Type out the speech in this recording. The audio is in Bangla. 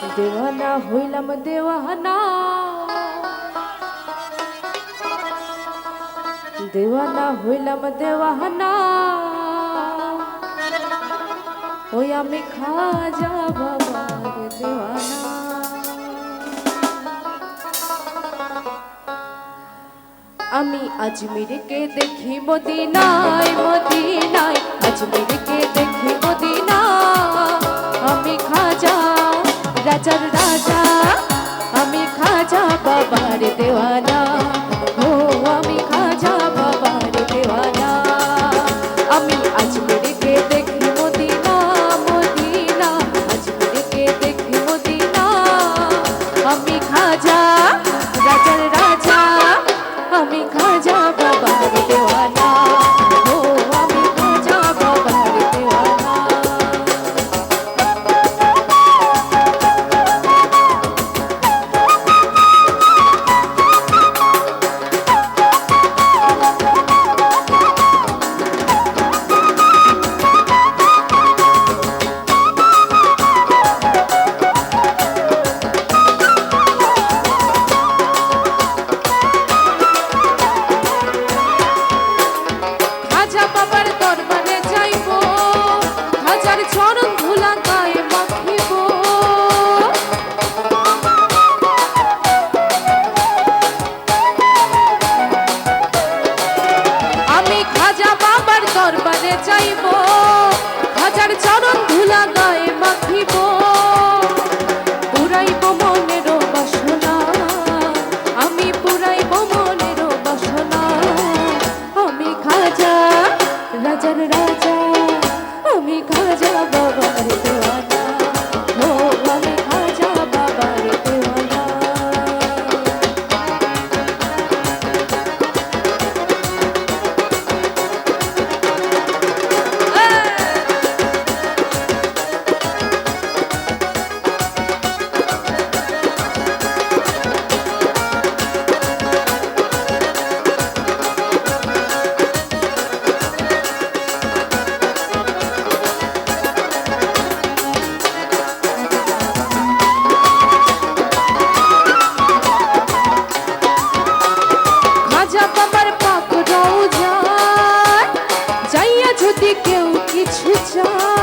দেওয়ানা হইলাম, দেওয়ানা। দেওয়ানা হইলাম, দেওয়ানা। ওই আমি খাজা বাবার দেওয়ানা। আমি আজমিরকে দেখি মদিনায় মদিনায়। আজমিরকে দেখি মদিনা আমি খাজা রাজার রাজা আমি খাজা বাবার দেওয়ানা। চাইবো কাছে যা